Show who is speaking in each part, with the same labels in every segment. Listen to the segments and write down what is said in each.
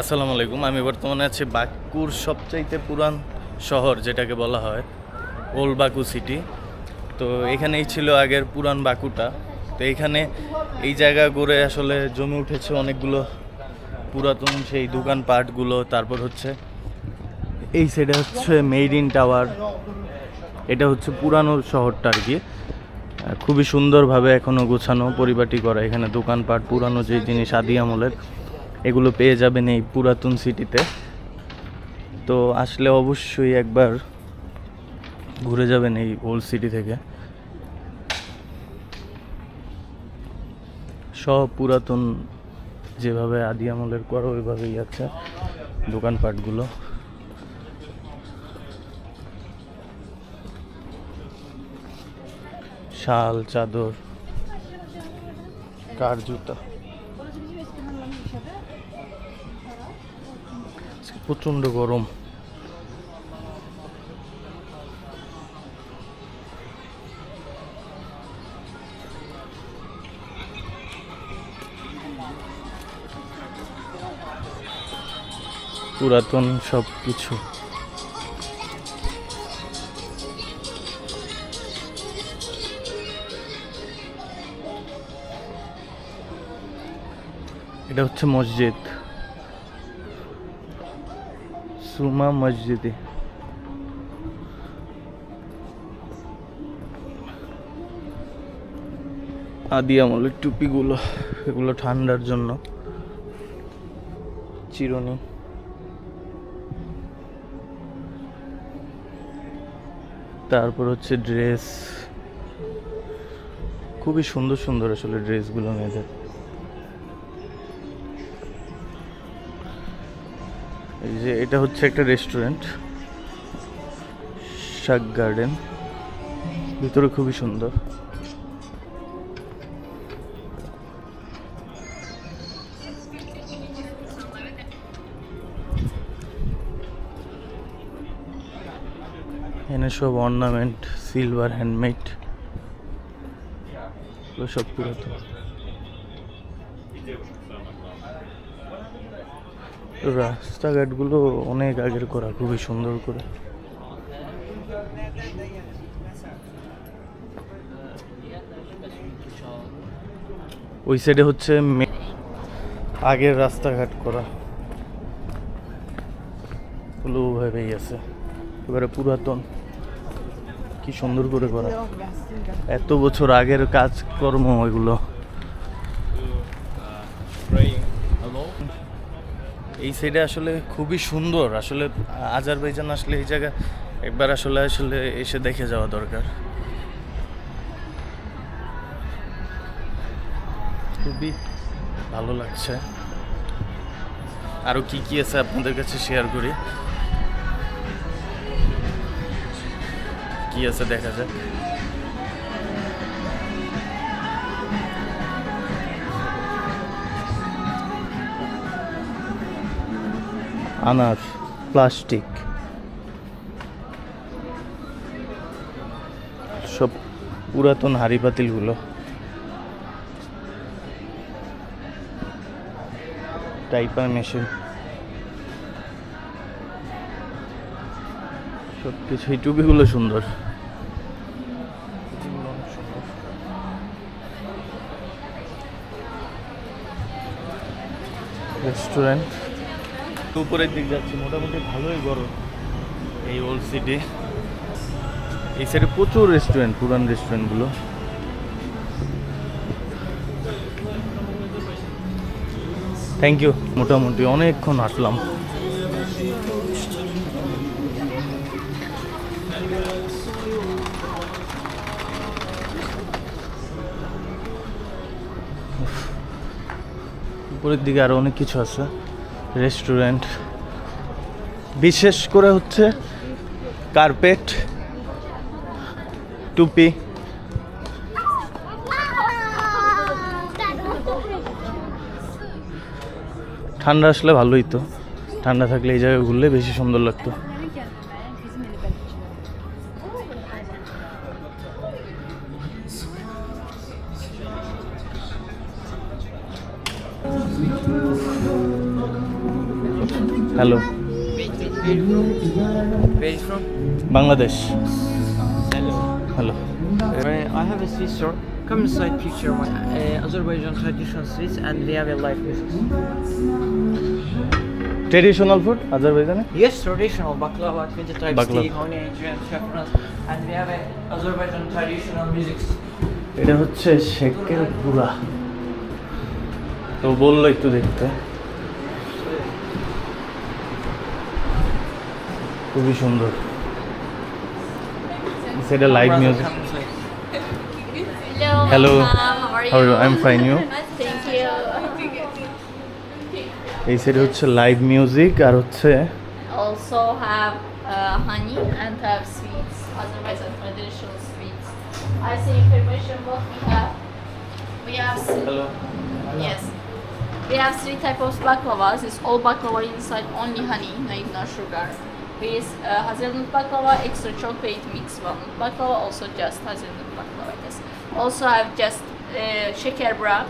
Speaker 1: আসসালামু আলাইকুম। আমি বর্তমানে আছি বাঁকুর সবচাইতে পুরান শহর, যেটাকে বলা হয় ওল্ড বাকু সিটি। তো এখানেই ছিল আগের পুরান বাকুটা। তো এখানে এই জায়গা করে আসলে জমে উঠেছে অনেকগুলো পুরাতন সেই দোকানপাটগুলো তারপর হচ্ছে এই সাইডে হচ্ছে মেড ইন টাওয়ার এটা হচ্ছে পুরানো শহরটা আর কি। খুবই সুন্দরভাবে এখনও গোছানো, পরিপাটি করা। এখানে দোকানপাট, পুরানো যে জিনিস আদি আমলের। এগুলো পেয়ে যাবেন এই পুরাতন সিটিতে। তো আসলে অবশ্যই একবার ঘুরে যাবেন এই ওল্ড সিটি থেকে। সব পুরাতন যেভাবে আদি আমলের করা, ওইভাবেই আছে দোকানপাটগুলো। শাল, চাদর, কার জুতা? প্রচণ্ড গরম। পুরাতন সব কিছু এটা হচ্ছে মসজিদ। সুমা মসজিদে। আদি আমলের টুপিগুলো, এগুলো ঠান্ডার জন্য। চিরুনি। তারপর হচ্ছে ড্রেস। খুবই সুন্দর সুন্দর আসলে ড্রেসগুলো মেয়েদের। এই যে এটা হচ্ছে একটা রেস্টুরেন্ট শাক গার্ডেন ভিতরে খুবই সুন্দর। এখানে সব অর্নামেন্ট সিলভার হ্যান্ডমেড সব পুরাতন। রাস্তাঘাটগুলো অনেক আগের করা, খুবই সুন্দর করে। ওই সাইডে হচ্ছে আগের রাস্তাঘাট করা। ওগুলো ওভাবেই আছে। এবারে পুরাতন। কি সুন্দর করে করা। এত বছর আগের কাজকর্ম ওইগুলো। এই সাইডে আসলে খুবই সুন্দর। আসলে আজারবাইজান আসলে এই জায়গা একবার আসলে আসলে এসে দেখে যাওয়া দরকার। খুবই ভালো লাগছে। আরও কি কি আছে আপনাদের কাছে শেয়ার করি? কি আছে দেখা যাক। আনার প্লাস্টিক। সব পুরাতন হাড়ি পাতিলগুলো। টাইপার মেশিন। সব কিছু এই টুপিগুলো সুন্দর সুন্দর। রেস্টুরেন্ট। উপরের দিক যাচ্ছি, মোটামুটি ভালোই গরম। এই ওল্ড সিটি এই সাইডে প্রচুর রেস্টুরেন্ট পুরান রেস্টুরেন্টগুলো থ্যাংক ইউ মোটামুটি অনেকক্ষণ উফ। উপরের দিকে আরও অনেক কিছু আছে। রেস্টুরেন্ট। বিশেষ করে হচ্ছে কার্পেট, টুপি। ঠান্ডা আসলে ভালোই তো। ঠান্ডা থাকলে এই জায়গায় ঘুরলে বেশি সুন্দর লাগতো। Hello Bangladesh hello
Speaker 2: I have a sister come side picture my and we life
Speaker 1: traditional food আজারবাইজানে
Speaker 2: yes traditional baklava কেন যে টাইপ স্টিক হনি
Speaker 1: এটা হচ্ছে শেকের তো বলল একটু দেখতে। খুবই সুন্দর সেটা live music.
Speaker 3: Hello.
Speaker 1: Hello.
Speaker 3: you?
Speaker 1: I'm fine, you?
Speaker 3: Thank
Speaker 1: এই সাইডে হচ্ছে লাইভ মিউজিক আর হচ্ছে
Speaker 3: Also have uh, honey and have sweets. Azerbaijan traditional sweets. I see information what we have. We have s- yes. We have three types of baklavas. It's all baklava inside only honey, no, no sugar. With uh, hazelnut baklava, extra chocolate mix walnut baklava, also just hazelnut baklava. Yes. Also have just uh, shekerbra.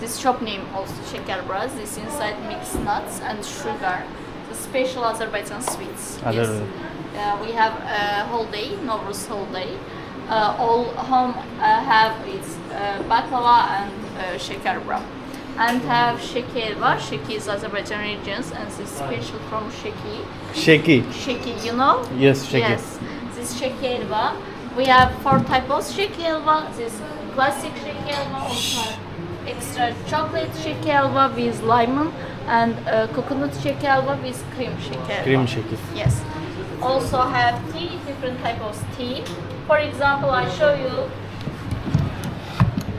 Speaker 3: This shop name also shekerbra. This inside mixed nuts and sugar. The special Azerbaijan sweets. Yes. Uh, we have a whole day, Novruz whole day. Uh, all home uh, have its uh, baklava and uh, shekerbra and have Shekeva. Sheki is Azerbaijan regions and it's special from Sheki.
Speaker 1: Sheki.
Speaker 3: Sheki, you know?
Speaker 1: Yes, Sheki.
Speaker 3: Yes, this Sheki Elva. We have four types of Sheki Elva. This classic Sheki Elva, extra chocolate Sheki Elva with lemon and uh, coconut Sheki Elva with cream Sheki
Speaker 1: Elva. Cream Sheki.
Speaker 3: Yes. Also have tea, different type of tea. For example, I show you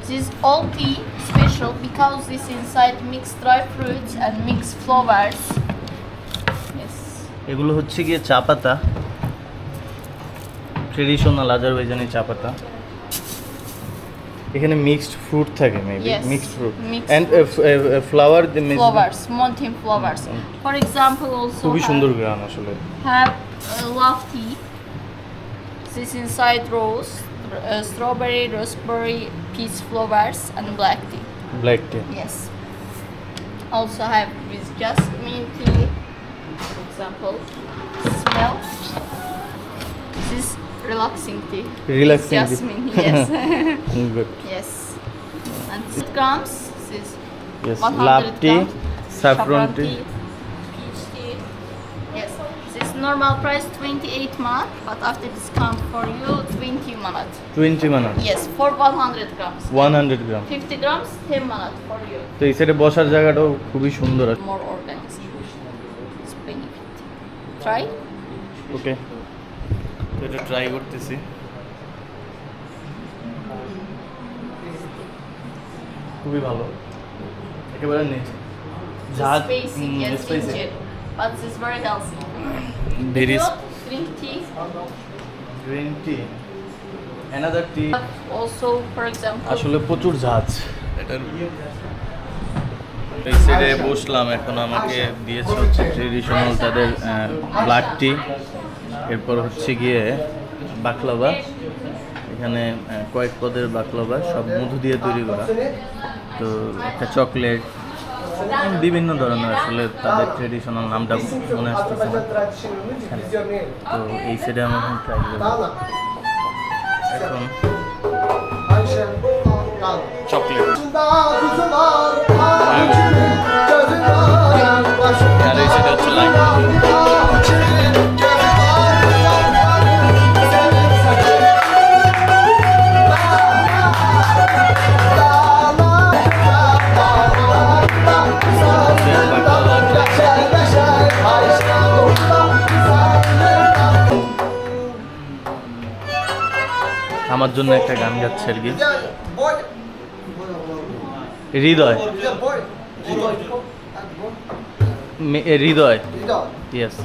Speaker 3: this all tea special because this inside mixed dry fruits and mixed flowers. Yes.
Speaker 1: এগুলো হচ্ছে গিয়ে চা পাতা traditional Azerbaijani চা পাতা এখানে mixed fruit থাকে maybe mixed fruit and flower
Speaker 3: flowers, mountain flowers. For example, also
Speaker 1: খুবই সুন্দর গ্রাম আসলে
Speaker 3: have uh, love tea. This inside rose, uh, strawberry, raspberry, peach flowers, and black tea.
Speaker 1: Black tea.
Speaker 3: Yes. Also have with jasmine tea, for example. Smell. This is relaxing tea.
Speaker 1: Relaxing it's
Speaker 3: jasmine, tea. yes.
Speaker 1: Mm, good.
Speaker 3: Yes. And it comes. This
Speaker 1: yes.
Speaker 3: 100
Speaker 1: tea,
Speaker 3: saffron tea. tea. Normal price 28 mat, but after discount for you 20 manat.
Speaker 1: Twenty manat
Speaker 3: Yes, for 100 grams.
Speaker 1: One hundred gram
Speaker 3: 50 grams 10 manat for you.
Speaker 1: তো এই সাইডে বসার জায়গাটাও খুবই সুন্দর আছে
Speaker 3: More organic. It's benefit. Try.
Speaker 1: ওকে তো এটা ট্রাই করতেছি খুবই ভালো একেবারে নেই ঝাঁজ
Speaker 3: Spicy, yes, ginger. But it's healthy.
Speaker 1: Very
Speaker 3: You drink tea.
Speaker 1: Tea another tea
Speaker 3: Also, for example,
Speaker 1: আসলে প্রচুর ঝাঁজ এটার এই সাইডে বসলাম এখন আমাকে দিয়েছে হচ্ছে ট্রেডিশনাল তাদের ব্ল্যাক টি এরপর হচ্ছে গিয়ে বাকলাভা এখানে কয়েক পদের বাকলাভা সব মধু দিয়ে তৈরি করা। তো একটা চকলেট বিভিন্ন ধরনের আসলে তাদের ট্রেডিশনাল নামটা মনে আসতেছে না। তো এই সাইডে আমি এখন ট্রাই করব এখন চকলেট আর এই সাইডে হচ্ছে লাইম আমার জন্য একটা গান গাচ্ছে আর কি। হৃদয়। হৃদয়। ইয়েস